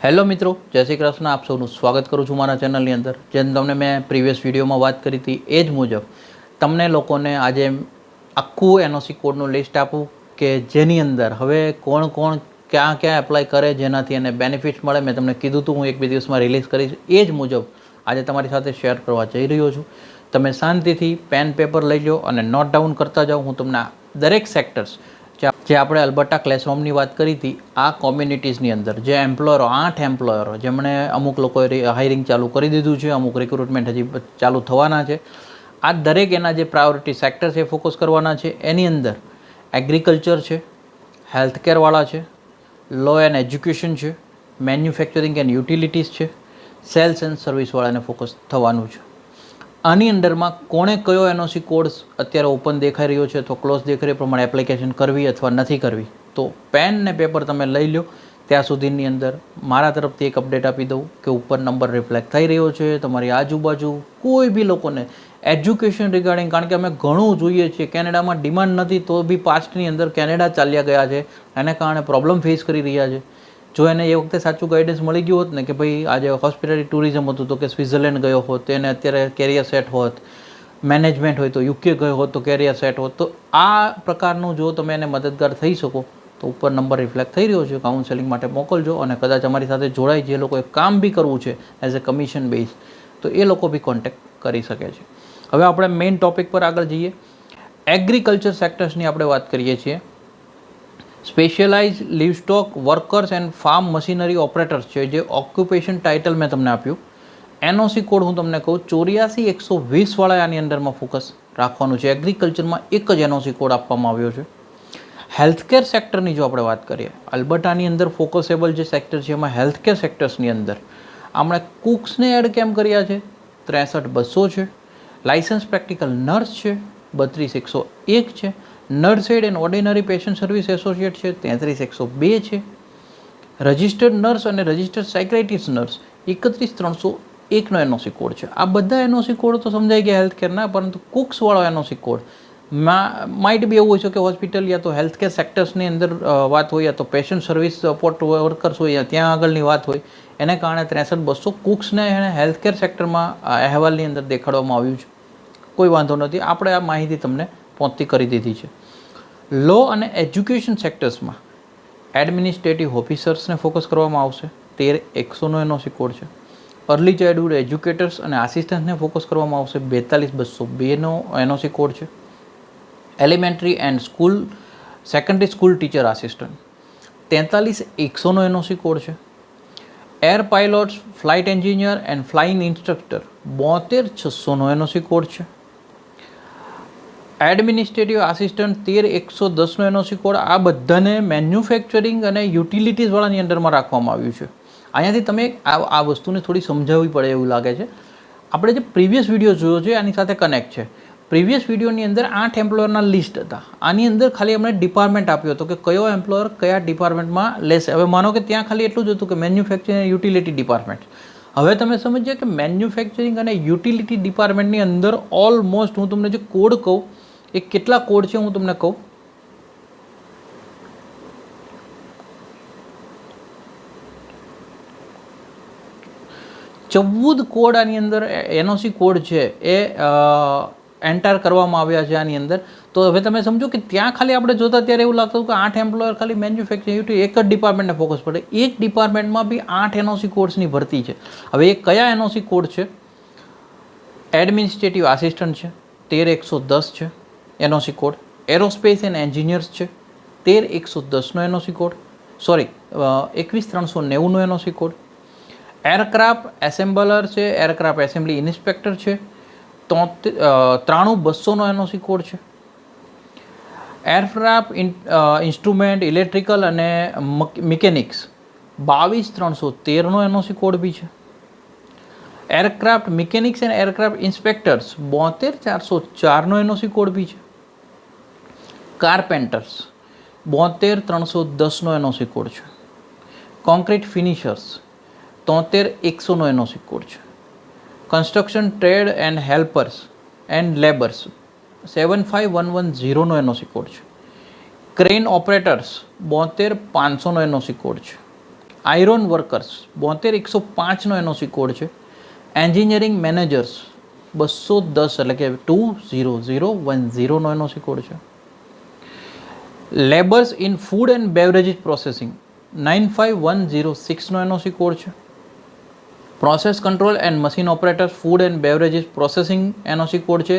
Hello મિત્રો, જય શ્રી કૃષ્ણ. આપ સૌનું સ્વાગત કરું છું મારા ચેનલની અંદર. જેમ તમને મેં પ્રીવિયસ વિડીયોમાં વાત કરી હતી, એ જ મુજબ તમને લોકોને આજે આખું એનઓસી કોડનું લિસ્ટ આપું કે જેની અંદર હવે કોણ કોણ ક્યાં ક્યાં એપ્લાય કરે, જેનાથી એને બેનિફિટ્સ મળે. મેં તમને કીધું હતું હું એક બે દિવસમાં રિલીઝ કરીશ. એ જ મુજબ આજે તમારી સાથે શેર કરવા જઈ રહ્યો છું. તમે શાંતિથી પેન પેપર લઈ લો અને નોટ ડાઉન કરતા જાઓ. હું તમને દરેક સેક્ટર્સ જે આપણે અલ્બર્ટા ક્લેસહોમની વાત કરી હતી, આ કોમ્યુનિટીઝની અંદર, જે એમ્પ્લોયરો આઠ એમ્પ્લોયરો જેમણે અમુક લોકોએ હાયરિંગ ચાલુ કરી દીધું છે, અમુક રિક્રુટમેન્ટ હજી ચાલુ થવાના છે. આ દરેક એના જે પ્રાયોરિટી સેક્ટર છે ફોકસ કરવાના છે. એની અંદર એગ્રીકલ્ચર છે હેલ્થકેરવાળા છે લો એન્ડ એજ્યુકેશન છે મેન્યુફેક્ચરિંગ એન્ડ યુટિલિટીઝ છે સેલ્સ એન્ડ સર્વિસવાળાને ફોકસ થવાનું છે. આની અંડરમાં કોણે કયો એનઓસી કોડ અત્યારે ઓપન દેખાઈ રહ્યો છે અથવા ક્લોઝ દેખાઈ રહ્યો, પ્રમાણે એપ્લિકેશન કરવી અથવા નથી કરવી? તો પેન ને પેપર તમે લઈ લો ત્યાં સુધીની અંદર મારા તરફથી એક અપડેટ આપી દઉં કે ઉપર નંબર રિફ્લેક્ટ થઈ રહ્યો છે. તમારી આજુબાજુ કોઈ બી લોકોને એજ્યુકેશન રિગાર્ડિંગ, કારણ કે અમે ઘણું જોઈએ છીએ, કેનેડામાં ડિમાન્ડ નથી, તો બી પાસ્ટની અંદર કેનેડા ચાલ્યા ગયા છે. એને કારણે પ્રોબ્લેમ ફેસ કરી રહ્યા છે. જો એને એ વખતે સાચું ગાઈડન્સ મળી ગયું હોત ને કે ભાઈ આજે હોસ્પિટાલિટી ટુરિઝમ હતું તો કે સ્વિટ્ઝરલેન્ડ ગયો હોત એને અત્યારે કેરિયર સેટ હોત મેનેજમેન્ટ હોય તો યુકે ગયો હોત તો કેરિયર સેટ હોત, તો આ પ્રકારનું જો તમે એને મદદગાર થઈ શકો, તો ઉપર નંબર રિફ્લેક્ટ થઈ રહ્યો છે. કાઉન્સેલિંગ માટે મોકલજો અને કદાચ અમારી સાથે જોડાય જે લોકોએ કામ બી કરવું છે એઝ અ કમિશન બેઝ તો એ લોકો બી કોન્ટેક્ટ કરી શકે છે. હવે આપણે મેઇન ટોપિક પર આગળ જઈએ. એગ્રીકલ્ચર સેક્ટર્સની આપણે વાત કરીએ છીએ. Specialize livestock workers and farm machinery operators છે, જે ઓક્યુપેશન ટાઇટલ મેં તમને આપ્યું. એનઓસી કોડ હું તમને કહું, ચોર્યાસી એકસો વીસવાળા આની અંદરમાં ફોકસ રાખવાનું છે. એગ્રીકલ્ચરમાં એક જ એનઓસી કોડ આપવામાં આવ્યો છે. હેલ્થકેર સેક્ટરની જો આપણે વાત કરીએ અલ્બર્ટાની અંદર ફોકસેબલ જે સેક્ટર છે, એમાં હેલ્થકેર સેક્ટર્સની અંદર આપણે કુક્સને એડ કેમ કર્યા છે? ત્રેસઠ બસો છે. લાઇસન્સ પ્રેક્ટિકલ નર્સ છે, બત્રીસ એકસો એક છે. Nurse aide and ordinary patient service associate છે, તેત્રીસ એકસો બે છે. રજિસ્ટર્ડ નર્સ અને રજિસ્ટર્ડ સાયક્રાઇટિસ્ટ નર્સ એકત્રીસ ત્રણસો એકનો એનઓસી કોડ છે. આ બધા એનઓસી કોડ તો સમજાઈ ગયા હેલ્થકેરના પરંતુ કુક્સવાળો એનઓસી કોડ માઇટ બી એવું હોય છે કે હોસ્પિટલ યા તો હેલ્થકેર સેક્ટર્સની અંદર વાત હોય યા તો પેશન્ટ સર્વિસ સપોર્ટ વર્કર્સ હોય યા ત્યાં આગળની વાત હોય, એને કારણે ત્રેસઠ બસો કુક્સને એણે હેલ્થકેર સેક્ટરમાં અહેવાલની અંદર દેખાડવામાં આવ્યું છે. કોઈ વાંધો નથી. આપણે આ માહિતી તમને પહોંચતી કરી દીધી છે. લો અને એજ્યુકેશન સેક્ટર્સમાં એડમિનિસ્ટ્રેટિવ ઓફિસર્સને ફોકસ કરવામાં આવશે. તેર એકસોનો એનઓસી કોડ છે. અર્લી ચાઇલ્ડહુડ એજ્યુકેટર્સ અને આસિસ્ટન્ટને ફોકસ કરવામાં આવશે. બેતાલીસ બસો બેનો એનઓસી કોડ છે. Elementary and school secondary school teacher assistant તેતાલીસ એકસોનો એનઓસી કોડ છે. Air pilots flight engineer and flying instructor બોતેર છસોનો એનઓસી કોડ છે. એડમિનિસ્ટ્રેટિવ આસિસ્ટન્ટ તેર એકસો દસનો એનઓસી કોડ આ બધાને મેન્યુફેક્ચરિંગ અને યુટિલિટીઝવાળાની અંડરમાં રાખવામાં આવ્યું છે. અહીંયાથી તમે આ આ વસ્તુને થોડી સમજાવવી પડે એવું લાગે છે. આપણે જે પ્રીવિયસ વીડિયો જોયો છે, આની સાથે કનેક્ટ છે. પ્રીવિયસ વિડીયોની અંદર આઠ એમ્પ્લોયરના લિસ્ટ હતા. આની અંદર ખાલી અમને ડિપાર્ટમેન્ટ આપ્યો હતો કે કયો એમ્પ્લોયર કયા ડિપાર્ટમેન્ટમાં લેશે. હવે માનો કે ત્યાં ખાલી એટલું જ હતું કે મેન્યુફેક્ચરિંગ યુટિલિટી ડિપાર્ટમેન્ટ હવે તમે સમજીએ કે મેન્યુફેક્ચરિંગ અને યુટિલિટી ડિપાર્ટમેન્ટની અંદર ઓલમોસ્ટ હું તમને જે કોડ કહું એ કેટલા કોડ છે હું તમને કહું? ચૌદ કોડ આની અંદર એનઓસી કોડ છે, એ એન્ટર કરવામાં આવ્યા છે આની અંદર. તો હવે તમે સમજો કે ત્યાં ખાલી આપણે જોતા ત્યારે એવું લાગતું કે આઠ એમ્પ્લોયર ખાલી મેન્યુફેક્ચરિંગ એક જ ડિપાર્ટમેન્ટને ફોકસ પડે એક ડિપાર્ટમેન્ટમાં બી આઠ એનઓસી કોડ્સની ભરતી છે. હવે એ કયા એનઓસી કોડ છે? એડમિનિસ્ટ્રેટિવ આસિસ્ટન્ટ છે, તેર એકસો દસ છે. NOC code. Aerospace and engineers છે. તેર એકસો દસનો એનઓસી કોડ. સોરી એકવીસ ત્રણસો નેવુંનો એનઓસી કોડ. એરક્રાફ્ટ એસેમ્બલર છે. એરક્રાફ્ટ એસેમ્બલી ઇન્સ્પેક્ટર છે. ત્રાણું બસોનો એનઓસી કોડ છે. એરક્રાફ્ટ ઇન્સ્ટ્રુમેન્ટ ઇલેક્ટ્રિકલ અને મિકેનિક્સ. બાવીસ ત્રણસો તેરનો એનઓસી કોડ બી છે. Aircraft mechanics and aircraft inspectors. બોતેર ચારસો ચારનો એનઓસી કોડ બી છે. કાર્પેન્ટર્સ બોતેર ત્રણસો દસનો એનો સિકોડ છે. કોન્ક્રીટ ફિનિશર્સ તોતેર એકસોનો એનો સિકોડ છે. Construction trade and helpers and labours seven five one one ઝીરોનો એનો સિકોડ છે. ક્રેન ઓપરેટર્સ બોતેર પાંચસોનો એનો સિકોડ છે. આયરોન વર્કર્સ બોતેર એકસો પાંચનો એનો સિકોડ છે. એન્જિનિયરિંગ મેનેજર્સ બસો દસ એટલે કે ટુ ઝીરો ઝીરો વન ઝીરોનો એનો સિકોડ છે. Labours in food and beverages processing. Nine five one zero સિક્સનો NOC code છે. Process control and machine operators food and beverages processing NOC code છે.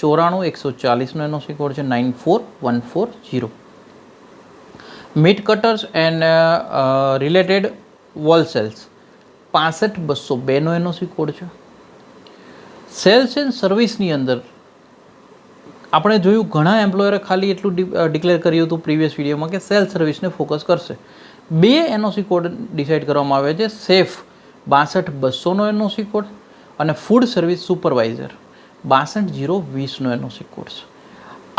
ચોરાણું એકસો ચાલીસનો એનઓસી કોડ છે. Nine four one four zero meat cutters and related wholesales પાસઠ બસો બેનો NOC code છે. સેલ્સ એન્ડ સર્વિસની અંદર આપણે જોયું ઘણા એમ્પ્લોયરે ખાલી એટલું ડિક્લેર કર્યું હતું પ્રીવિયસ વિડીયોમાં કે સેલ્ફ સર્વિસને ફોકસ કરશે. બે એનઓસી કોડ ડિસાઇડ કરવામાં આવે છે સેફ બાસઠ બસોનો એનઓસી કોડ અને ફૂડ સર્વિસ સુપરવાઇઝર બાસઠ જીરો વીસનો એનઓસી કોડ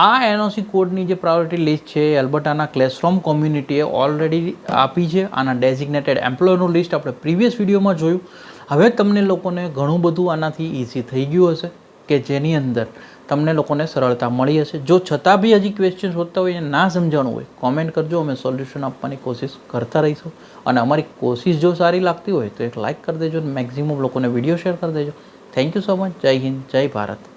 આ એનઓસી કોડની જે પ્રાયોરિટી લિસ્ટ છે એ અલ્બર્ટાના ક્લેસરોમ કોમ્યુનિટીએ ઓલરેડી આપી છે. આના ડેઝિગ્નેટેડ એમ્પ્લોયરનું લિસ્ટ આપણે પ્રીવિયસ વિડીયોમાં જોયું. હવે તમને લોકોને ઘણું બધું આનાથી ઇઝી થઈ ગયું હશે. કે જેની અંદર તમને લોકોને સરળતા મળી હશે. જો છતાં બી હજી ક્વેશ્ચન હોતા હોય ના સમજાણું હોય કોમેન્ટ કરજો, અમે સોલ્યુશન આપવાની કોશિશ કરતા રહીશું. અને અમારી કોશિશ જો સારી લાગતી હોય, તો એક લાઇક કરી દેજો અને મેક્ઝિમમ લોકોને વીડિયો શેર કરી દેજો. થેન્ક યુ સો મચ જય હિન્દ, જય ભારત.